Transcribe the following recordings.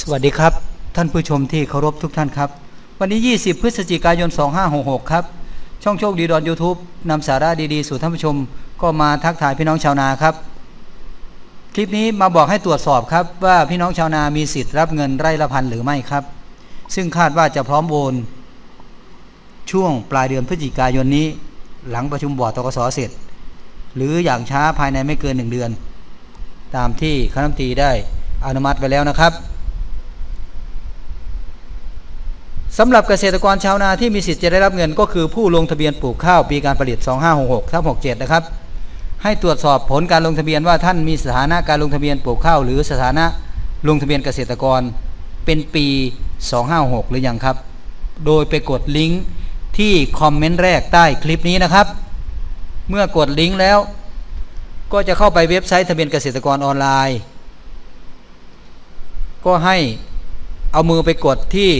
สวัสดีครับ ท่านผู้ชมที่เคารพทุกท่านครับ วันนี้ 20 พฤศจิกายน 2566 ครับ ช่องโชคดีดอน YouTube นำสาระดีๆ สู่ท่านผู้ชม ก็มาทักทายพี่น้องชาวนาครับ คลิปนี้มาบอกให้ตรวจสอบครับว่าพี่น้องชาวนามีสิทธิ์รับเงินไร่ละพันหรือไม่ครับ ซึ่งคาดว่าจะพร้อมโอนช่วงปลายเดือนพฤศจิกายนนี้ หลังประชุมบอร์ดตกสเสร็จ หรืออย่างช้าภายในไม่เกินหนึ่งเดือน ตามที่คณะรัฐมนตรีได้อนุมัติไว้แล้วนะครับ สำหรับเกษตรกรชาวนาที่มีสิทธิ์จะได้รับเงินก็คือผู้ลงทะเบียนปลูกข้าวปีการผลิต 2566ทับ67 นะครับ ให้ตรวจสอบผลการลงทะเบียนว่าท่านมีสถานะการลงทะเบียนปลูกข้าวหรือสถานะลงทะเบียนเกษตรกรเป็นปี 256 หรือยังครับ โดยไปกดลิงก์ที่คอมเมนต์แรกใต้คลิปนี้นะครับ เมื่อกดลิงก์แล้ว ก็จะเข้าไปเว็บไซต์ทะเบียนเกษตรกรออนไลน์ ก็ให้เอามือไปกดที่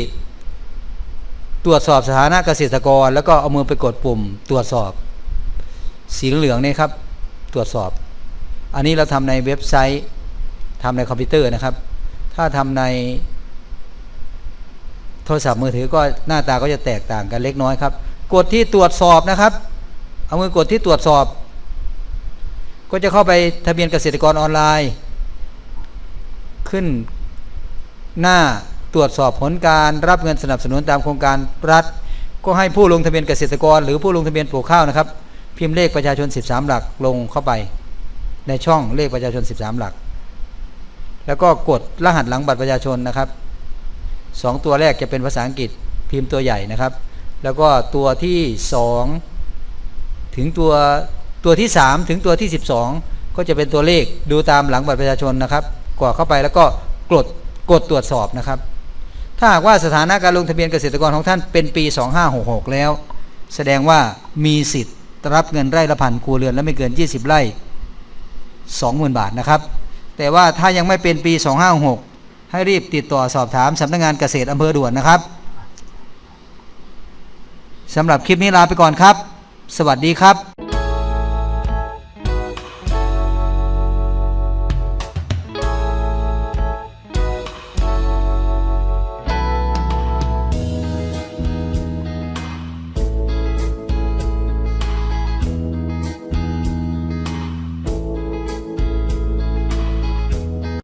ตรวจสอบสถานะเกษตรกร แล้วก็เอามือไปกดปุ่ม ตรวจสอบ สีเหลืองนี่ครับ ตรวจสอบ อันนี้เราทำในเว็บไซต์ทำในคอมพิวเตอร์นะครับ ถ้าทำในโทรศัพท์มือถือก็หน้าตาก็จะแตกต่างกันเล็กน้อยครับ กดที่ตรวจสอบนะครับ เอามือกดที่ตรวจสอบ ก็จะเข้าไปทะเบียนเกษตรกรออนไลน์ ขึ้นหน้า ตรวจสอบผลการรับเงินสนับสนุนตามโครงการรัฐ ก็ให้ผู้ลงทะเบียนเกษตรกร หรือผู้ลงทะเบียนปลูกข้าวนะครับ พิมพ์เลขประชาชน 13 หลักลงเข้าไป ในช่องเลขประชาชน 13 หลัก แล้วก็กดรหัสหลังบัตรประชาชนนะครับสองตัวแรกจะเป็นภาษาอังกฤษพิมพ์ตัวใหญ่นะครับ แล้วก็ตัวที่ 2 ถึงตัวตัวที่ 3 ถึงตัวที่ 12 ก็จะเป็นตัวเลขดูตามหลังบัตรประชาชนนะครับกรอกเข้าไปแล้วก็กดกดตรวจสอบนะครับ ถ้าหากว่าสถานะการลงทะเบียนเกษตรกรของท่านเป็นปี 2566 แล้ว แสดงว่ามีสิทธิ์รับเงินไร่ละพันครัวเรือนและไม่เกิน 20 ไร่ 20,000 บาทนะครับ แต่ว่าถ้ายังไม่เป็นปี 2566 ให้รีบติดต่อสอบถามสำนักงานเกษตรอำเภอด่วนนะครับสำหรับคลิปนี้ลาไปก่อนครับ สวัสดีครับ